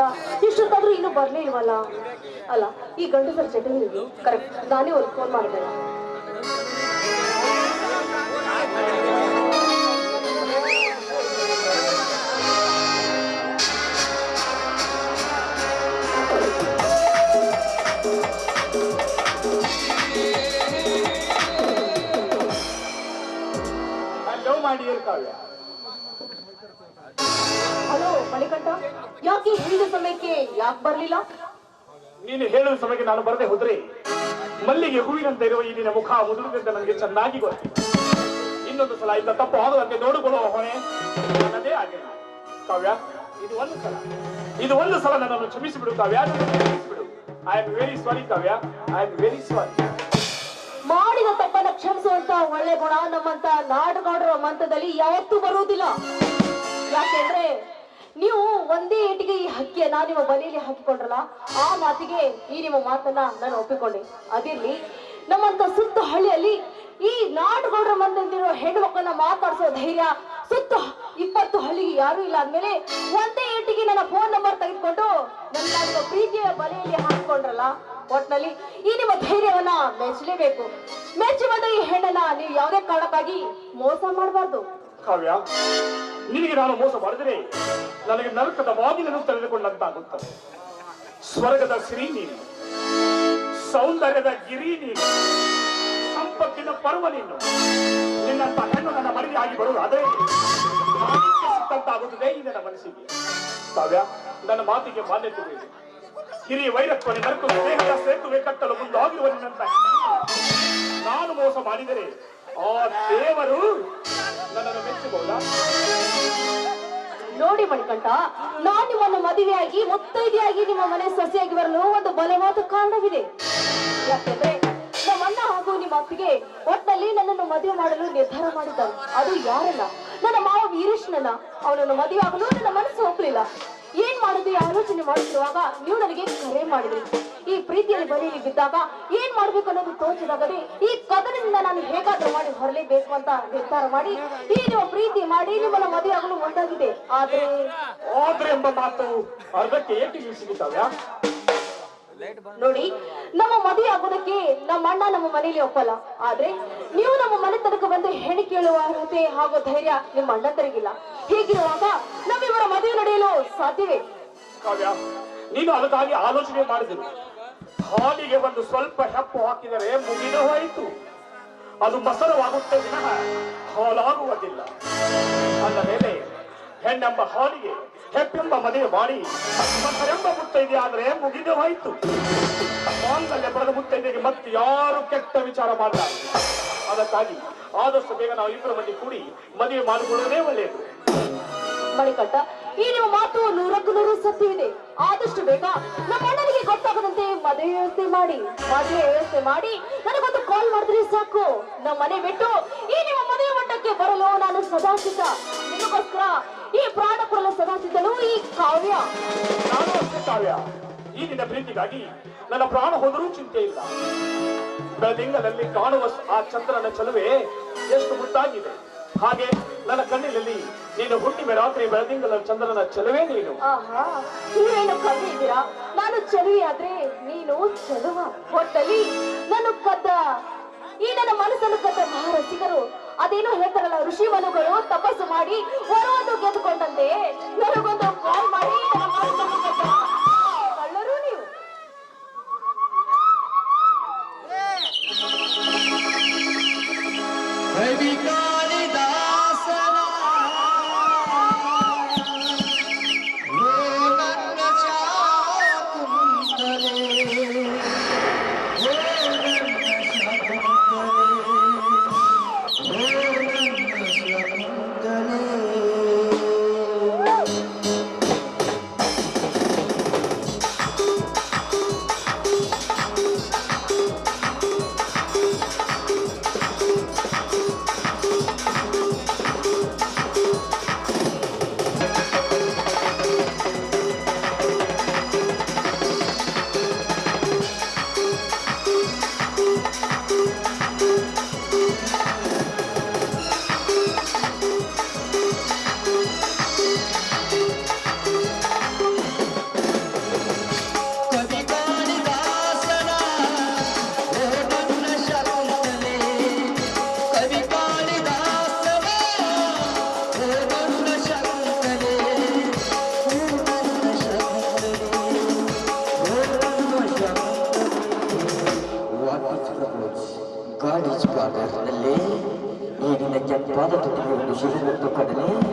ಮಣಿಕಂಠ ಇಷ್ಟೊತ್ತಾದ್ರೂ ಇನ್ನೂ ಬರ್ಲೇ ಇಲ್ವಲ್ಲ? ಅಲ್ಲ, ಈ ಗಂಡು ಸರ್ ಚಟಗಳಿಗೆ ಕರೆಕ್ಟ್ ನಾನೇ ಒಂದು ಫೋನ್ ಮಾಡಿದೆ. ಮಾಡಿ ಯಾಕೆ ಹೇಳಿದ ಸಮಯಕ್ಕೆ ಯಾಕೆ ಬರಲಿಲ್ಲ? ನೀನು ಹೇಳುವ ಸಮಯಕ್ಕೆ ನಾನು ಬರದೆ ಹೋದ್ರೆ ಮಲ್ಲಿಗೆ ಹೂವಿನಂತೆ ಇರುವ ಈ ನಿನ್ನ ಮುಖ ಮುದುರುಗಂತ ನನಗೆ ಚೆನ್ನಾಗಿ ಗೊತ್ತು. ಇನ್ನೊಂದು ಸಲ ಇಂಥ ತಪ್ಪು ಆಗದಂತೆ ನೋಡಿಕೊಳ್ಳುವ ಹೊಣೆ ನನ್ನದೇ ಆಗಿಲ್ಲ. ಕಾವ್ಯ ಇದು ಒಂದು ಸಲ. ಇದು ಒಂದು ಸಲ ನನ್ನನ್ನು ಕ್ಷಮಿಸಿಬಿಡು Kavya ಕ್ಷಮಿಸಿಬಿಡು. I am very sorry Kavya. I am very sorry ಮಾಡಿದ ತಪ್ಪನ್ನ ಕ್ಷಮಿಸುವಂತ ಒಳ್ಳೆ ಗುಣ ನಮ್ಮಂತ ನಾಟಗಾಡರ ಮಂತದಲ್ಲಿ ಯಾವತ್ತೂ ಬರುವುದಿಲ್ಲ. ಯಾಕೆಂದ್ರೆ ನೀವು ಒಂದೇ ಏಟಿಗೆ ಈ ಹಕ್ಕಿಯನ್ನ ನಿಮ್ಮ ಬಲಿಯಲ್ಲಿ ಹಾಕಿಕೊಂಡ್ರಲ್ಲ, ಆ ಮಾತಿಗೆ ಈ ನಿಮ್ಮ ಮಾತನ್ನ ನಾನು ಒಪ್ಪಿಕೊಂಡೆ. ಅದಿರ್ಲಿ, ನಮ್ಮಂತ ಸುತ್ತ ಹಳ್ಳಿಯಲ್ಲಿ ಈ ನಾಡುಗೌಡರ ಮಂದಿರೋ ಹೆಣ್ಣು ಮಕ್ಕಳನ್ನ ಮಾತಾಡಿಸೋ ಧೈರ್ಯ, ಸುತ್ತ ಇಪ್ಪತ್ತು ಹಳ್ಳಿಗೆ ಯಾರು ಇಲ್ಲ ಅಂದ್ಮೇಲೆ ಒಂದೇ ಏಟಿಗೆ ನನ್ನ ಫೋನ್ ನಂಬರ್ ತೆಗೆದುಕೊಂಡು ನನ್ನ ನಿಮ್ಮ ಪ್ರೀತಿಯ ಬಲೆಯಲ್ಲಿ ಹಾಕಿಕೊಂಡ್ರಲ್ಲ, ಒಟ್ನಲ್ಲಿ ಈ ನಿಮ್ಮ ಧೈರ್ಯವನ್ನ ಮೆಚ್ಚಲೇಬೇಕು ಮೆಚ್ಚಿ ಬಂದ ಈ ಹೆಣ್ಣನ್ನ ನೀವು ಯಾವುದೇ ಕಾರಣಕ್ಕಾಗಿ ಮೋಸ ಮಾಡಬಾರ್ದು. ಕಾವ್ಯ, ನಿನಗೆ ನಾನು ಮೋಸ ಮಾಡಿದರೆ ನನಗೆ ನರಕದ ಬಾಗಿಲನ್ನು ತೆರೆದುಕೊಂಡಂತಾಗುತ್ತದೆ ಸ್ವರ್ಗದ ಸಿರಿ ನೀನು, ಸೌಂದರ್ಯದ ಗಿರಿ ನೀನು, ಸಂಪತ್ತಿನ ಪರ್ವ ನೀನು. ನಿನ್ನಂತ ಹೆಣ್ಣು ನನ್ನ ಮನೆಯಾಗಿ ಬರುವುದು ಅದೇ ಸಿಕ್ಕಂತಾಗುತ್ತದೆ ಈ ನನ್ನ ಮನಸ್ಸಿಗೆ. ಕಾವ್ಯ ನನ್ನ ಮಾತಿಗೆ ಮಾನ್ಯತೆ ಬೇಕು ಹಿರಿಯ ವೈರತ್ವನೆ ನರಕು ಸ್ನೇಹದ ಸೇತುವೆ ಕಟ್ಟಲು ಮುಂದಾಗಿರುವ ನಿನ್ನಂತ ನಾನು ಮೋಸ ಮಾಡಿದರೆ ಆ ದೇವರು ನನ್ನನ್ನು ಮೆಚ್ಚಬಹುದಾ ನೋಡಿ ಮಣಿಕಂಠ, ನಾನ್ ನಿಮ್ಮನ್ನು ಮದುವೆಯಾಗಿ, ಮುತ್ತೈದೆಯಾಗಿ ನಿಮ್ಮ ಮನೆ ಸೊಸೆಯಾಗಿ ಬರಲು ಒಂದು ಬಲವಾದ ಕಾರಣವಿದೆ. ಯಾಕೆಂದ್ರೆ ನಮ್ಮ ಅಣ್ಣ ಹಾಗೂ ನಿಮ್ಮ ಅಪ್ಪಿಗೆ ಒಟ್ಟಲ್ಲಿ ನನ್ನನ್ನು ಮದುವೆ ಮಾಡಲು ನಿರ್ಧಾರ ಮಾಡಿದ್ದಾರೆ ಅದು ಯಾರಲ್ಲ ನನ್ನ ಮಾವ ವೀರೇಶ್ನ ಅವನನ್ನು ಮದುವೆ ಆಗಲು ನನ್ನ ಮನಸ್ಸು ಒಪ್ಪಲಿಲ್ಲ. ಏನ್ ಮಾಡುದು ಆಲೋಚನೆ ಮಾಡುತ್ತಿರುವಾಗ ನೀವು ನನಗೆ ಕರೆ ಮಾಡಿದ್ರಿ. ಈ ಪ್ರೀತಿಯಲ್ಲಿ ಬರೀಲಿ ಬಿದ್ದಾಗ ಏನ್ ಮಾಡ್ಬೇಕು ಅನ್ನೋದು ತೋಚದಾಗದೆ ಈ ಕದನದಿಂದ ನಾನು ಹೇಗಾದ್ರೂ ಮಾಡಿ ಹೊರಲೇಬೇಕು ಅಂತ ನಿರ್ಧಾರ ಮಾಡಿ ಈ ನಿಮ್ಮ ಪ್ರೀತಿ ಮಾಡಿ ನಿಮ್ಮನ್ನ ಮದುವೆ ಆಗಲು ಒಂದಾಗಿದೆ ಆದ್ರೆ ಎಂಬ ಮಾತು ಅರ್ಧಕ್ಕೆ ಏಟಿಗೆ ಸಿಗುತ್ತವ್ಯಾ ನೋಡಿ, ನಮ್ಮ ಮದುವೆ ಆಗೋದಕ್ಕೆ ನಮ್ಮ ಅಣ್ಣ ನಮ್ಮ ಮನೇಲಿ ಒಪ್ಪಲ್ಲ. ಆದ್ರೆ ನೀವು ನಮ್ಮ ಮನೆ ತನಕ ಬಂದು ಹೆಣಿ ಕೇಳುವ ಅರ್ಹತೆ ಹಾಗೂ ಧೈರ್ಯ ನಿಮ್ಮ ಅಣ್ಣಂತರಿಗಿಲ್ಲ ಹೀಗಿರುವಾಗ ನಮ್ಮಿವರ ಮದುವೆ ನಡೆಯಲು ಸಾಧ್ಯವೇ? ನೀನು ಅದಕ್ಕಾಗಿ ಆಲೋಚನೆ ಮಾಡಿದ್ರು ಹಾಲಿಗೆ ಒಂದು ಸ್ವಲ್ಪ ಹೆಪ್ಪು ಹಾಕಿದರೆ ಮುಗಿದ ಹೋಯಿತು. ಅದು ಮಸರವಾಗುತ್ತೆ ವಿನಃ ಹಾಲಾಗುವುದಿಲ್ಲ. ಅಂದ ಮೇಲೆ ಹೆಣ್ಣೆಂಬ ಹಾಲಿಗೆ ಹೆಪ್ಪೆಂಬ ಮದುವೆ ಮಾಡಿ ಎಂಬ ಮುತ್ತೈದೆ ಆದರೆ ಮುಗಿದು ಹೋಯಿತು. ಮಾಂಗಲ್ಯ ಪಡೆದ ಮುತ್ತೈದೆಗೆ ಮತ್ತೆ ಯಾರು ಕೆಟ್ಟ ವಿಚಾರ ಮಾಡಲಾರ ಅದಕ್ಕಾಗಿ ಆದಷ್ಟು ಬೇಗ ನಾವು ಇಬ್ಬರು ಮಂದಿ ಕೂಡಿ ಮದುವೆ ಮಾಡಿಕೊಳ್ಳುವುದೇ ಒಳ್ಳೆಯದು. ಮಣಿಕಟ್ಟ ಈ ನಿಮ್ಮ ಮಾತು ನೂರಕ್ಕೂ ನೂರು ಸತ್ಯವಿದೆ ಆದಷ್ಟು ಬೇಗ ನಮ್ಮ ಅಣ್ಣನಿಗೆ ಗೊತ್ತಾಗದಂತೆ ಮದುವೆ ವ್ಯವಸ್ಥೆ ಮಾಡಿ. ಮದುವೆ ವ್ಯವಸ್ಥೆ ಮಾಡಿ ನನಗೊಂದು ಕಾಲ್ ಮಾಡಿದ್ರೆ ಸಾಕು. ನಮ್ಮ ಮನೆ ಬಿಟ್ಟು ಈ ನಿಮ್ಮ ಮದುವೆ ಮಟ್ಟಕ್ಕೆ ಬರಲು ನಾನು ಸದಾ ನಿಮಗೋಸ್ಕರ ಈ ಪ್ರಾಣ ಕೊಡಲು ಸದಾ ಈ ಕಾವ್ಯ. ನಾನು ಅಷ್ಟೇ ಕಾವ್ಯ. ಈ ನಿನ್ನ ಪ್ರೀತಿಗಾಗಿ ನನ್ನ ಪ್ರಾಣ ಹೋದರೂ ಚಿಂತೆ ಇಲ್ಲ. ಬೆಳದಿಂಗಲಲ್ಲಿ ಕಾಣುವ ಆ ಚಂದ್ರನ ಚಲುವೆ ಎಷ್ಟು ಮುದ್ದಾಗಿದೆ ಹಾಗೆ ನನ್ನ ಕಣ್ಣಿನಲ್ಲಿ ನೀನು ಹುಣ್ಣಿಮೆ ರಾತ್ರಿ ಬೆಳದಿಂಗಲ ಚಂದ್ರನ ಚಲುವೆ ನೀನು. ನೀವೇನು ಕವಿ ಇದ್ದೀರಾ? ನಾನು ಚಲುವೆ ಆದ್ರೆ ನೀನು ಚಲುವ. ಒಟ್ಟಲ್ಲಿ ನಾನು ಕದ್ದ ಈ ನನ್ನ ಮನಸ್ಸನ್ನು ಕದ್ದ ಮಹಾರಸಿಗರು ಅದೇನೋ ಹೇಳ್ತಾರಲ್ಲ ಋಷಿ ಮನುಗಳು ತಪಸ್ಸು ಮಾಡಿ ವರವನ್ನು ಗೆದ್ದುಕೊಂಡಂತೆ. ನನಗೊಂದು ಕಾಲ್ ಮಾಡಿ Instagram.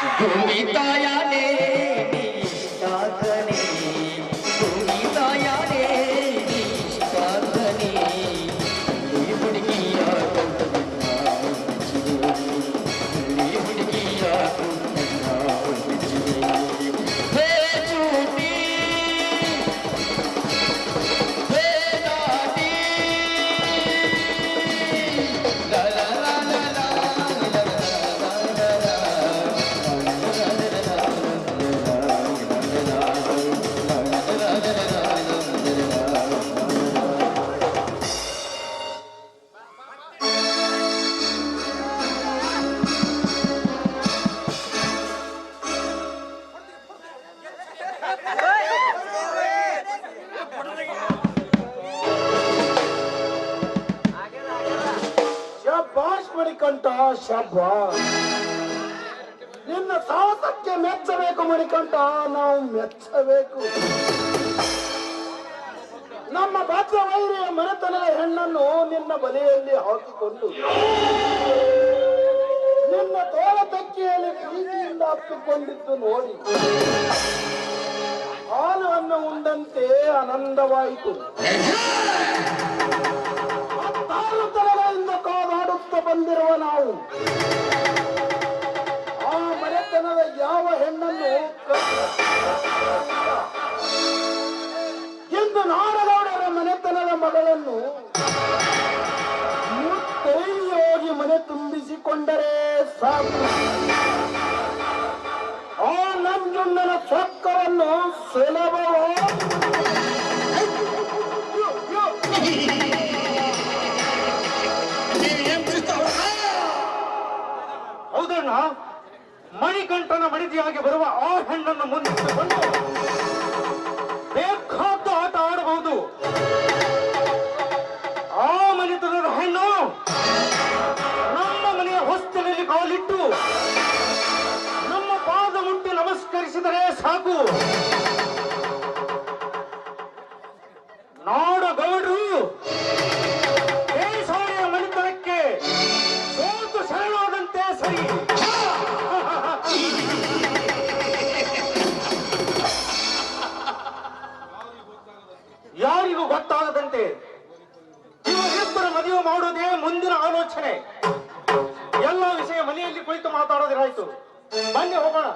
భూమి తాయాడే సాధనే. ಮಣಿಕಂಠ ಶಬ್ಬ ನಿನ್ನ ಸಾಹಸಕ್ಕೆ ಮೆಚ್ಚಬೇಕು ಮಣಿಕಂಠ ನಾವು ಮೆಚ್ಚಬೇಕು. ನಮ್ಮ ಭದ್ರ ವೈರಿಯ ಮನೆತನದ ಹೆಣ್ಣನ್ನು ನಿನ್ನ ಬಲೆಯಲ್ಲಿ ಹಾಕಿಕೊಂಡು, ನಿನ್ನ ತೋಳ ತಕ್ಕಿಯಲ್ಲಿ ಪ್ರೀತಿಯಿಂದ ಅಪ್ಪಿಕೊಂಡಿದ್ದು ನೋಡಿ. ಹಾಲು ಅನ್ನ ಉಂಡಂತೆ ಆನಂದವಾಯಿತು. ಬಂದಿರುವ ನಾವು, ಆ ಮನೆತನದ ಯಾವ ಹೆಣ್ಣನ್ನು ಎಂದು ನಾಡಗೌಡರ ಮನೆತನದ ಮಗಳನ್ನು ಮುತ್ತೈಯೋಗಿ ಮನೆ ತುಂಬಿಸಿಕೊಂಡರೆ ಸಾಕು. ಆ ನಂಜುಂಡನ ಚಕ್ಕವನ್ನು ಸುಲಭವಾಗಿ ಹೌದಣ್ಣ ಮಣಿಕಂಠನ ಮಡಿದಿಯಾಗಿ ಬರುವ ಆ ಹೆಣ್ಣನ್ನು ಮುಂದಿಟ್ಟುಕೊಂಡು ಬೇಕಾದ ಗೊತ್ತಾಗದಂತೆ ಇವರಿಬ್ಬರ ಮದುವೆ ಮಾಡುವುದೇ ಮುಂದಿನ ಆಲೋಚನೆ. ಎಲ್ಲ ವಿಷಯ ಮನೆಯಲ್ಲಿ ಕುಳಿತು ಮಾತಾಡೋದಿರಾಯ್ತು. ಬನ್ನಿ ಹೋಗೋಣ.